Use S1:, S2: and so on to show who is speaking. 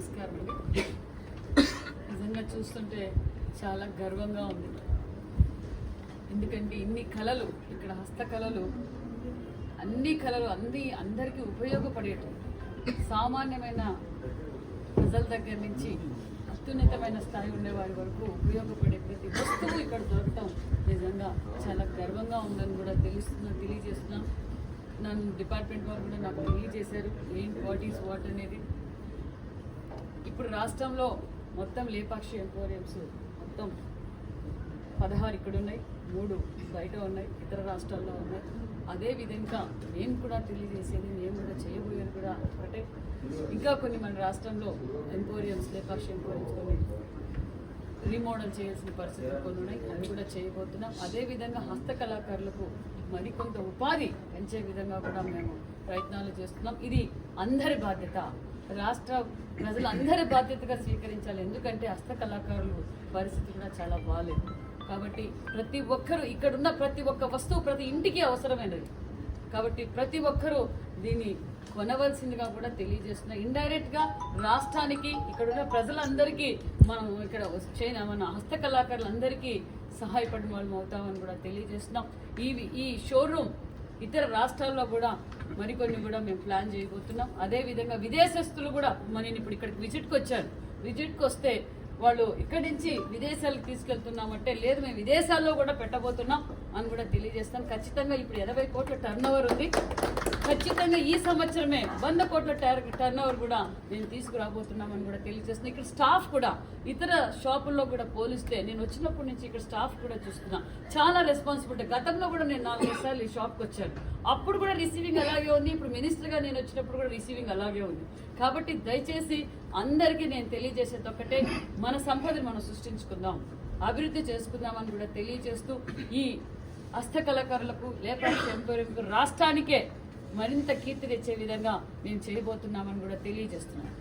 S1: నమస్కారం అండి. నిజంగా చూస్తుంటే చాలా గర్వంగా ఉంది. ఎందుకంటే ఇన్ని కళలు ఇక్కడ హస్తకళలు అన్ని కళలు అన్ని అందరికీ ఉపయోగపడేటం సామాన్యమైన ప్రజల దగ్గర నుంచి అత్యున్నతమైన స్థాయి ఉండే వారి వరకు ఉపయోగపడే ప్రతి వస్తువు ఇక్కడ దొరకటం నిజంగా చాలా గర్వంగా ఉందని కూడా తెలుస్తున్నా తెలియజేస్తున్నాం. నన్ను డిపార్ట్మెంట్ వారు కూడా నాకు తెలియజేశారు. ఏంటి వాట్ ఈస్ వాట్ అనేది? ఇప్పుడు రాష్ట్రంలో మొత్తం లేపాక్షి ఎంపోరియంస్ మొత్తం పదహారు ఇక్కడ ఉన్నాయి మూడు బయట ఉన్నాయి ఇతర రాష్ట్రాల్లో ఉన్నాయి. అదే విధంగా మేము కూడా తెలియజేసేది మేము కూడా చేయబోయేది కూడా ఒకటే. ఇంకా కొన్ని మన రాష్ట్రంలో ఎంపోరియంస్ లేపాక్షి ఎంపోరియంస్ కొన్ని రీమోడల్ చేయాల్సిన పరిస్థితులు కొన్ని ఉన్నాయి. అవి కూడా చేయబోతున్నాం. అదే విధంగా హస్తకళాకారులకు మరికొంత ఉపాధి పెంచే విధంగా కూడా మేము ప్రయత్నాలు చేస్తున్నాం. ఇది అందరి బాధ్యత. రాష్ట్ర ప్రజలందరి బాధ్యతగా స్వీకరించాలి. ఎందుకంటే హస్తకళాకారులు పరిస్థితి కూడా చాలా బాగాలేదు కాబట్టి ప్రతి ఒక్కరూ ఇక్కడున్న ప్రతి ఒక్క వస్తువు ప్రతి ఇంటికి అవసరమైనది. కాబట్టి ప్రతి ఒక్కరూ దీన్ని కొనవలసిందిగా కూడా తెలియజేస్తున్నా. ఇండైరెక్ట్గా రాష్ట్రానికి ఇక్కడ ఉన్న ప్రజలందరికీ మనం ఇక్కడ చైనా మన హస్తకళాకారులందరికీ సహాయపడిన వాళ్ళం అవుతామని కూడా తెలియజేస్తున్నాం. ఈ ఈ షోరూమ్ ఇతర రాష్ట్రాల్లో కూడా మరికొన్ని కూడా మేము ప్లాన్ చేయబోతున్నాం. అదే విధంగా విదేశస్తులు కూడా మన ఇప్పుడు ఇక్కడికి విజిట్కి వచ్చారు విజిట్కి వస్తే వాళ్ళు ఇక్కడి నుంచి విదేశాలకు తీసుకెళ్తున్నామంటే లేదు మేము విదేశాల్లో కూడా పెట్టబోతున్నాం. అని కూడా తెలియజేస్తాం. ఖచ్చితంగా ఇప్పుడు ఎనభై కోట్ల టర్న్ ఓవర్ ఉంది. ఖచ్చితంగా ఈ సంవత్సరమే వంద కోట్ల టర్న్ ఓవర్ కూడా నేను తీసుకురాబోతున్నామని కూడా తెలియజేస్తున్నాను ఇక్కడ స్టాఫ్ కూడా ఇతర షాపుల్లో కూడా పోలిస్తే నేను వచ్చినప్పటి నుంచి ఇక్కడ స్టాఫ్ కూడా చూస్తున్నా. చాలా రెస్పాన్సిబిలిటీ గతంలో కూడా నేను నాలుగు సార్లు ఈ షాప్కి వచ్చాను. అప్పుడు కూడా రిసీవింగ్ అలాగే ఉంది. ఇప్పుడు మినిస్టర్గా నేను వచ్చినప్పుడు కూడా రిసీవింగ్ అలాగే ఉంది. కాబట్టి దయచేసి అందరికీ నేను తెలియజేసేది ఒక్కటే మన సంపదని మనం సృష్టించుకుందాం. అభివృద్ధి చేసుకుందామని కూడా తెలియజేస్తూ ఈ హస్తకళాకారులకు లేపాక్షి ఎంపోరియంకు రాష్ట్రానికే మరింత కీర్తి తెచ్చే విధంగా మేము చేయబోతున్నామని కూడా తెలియజేస్తున్నాను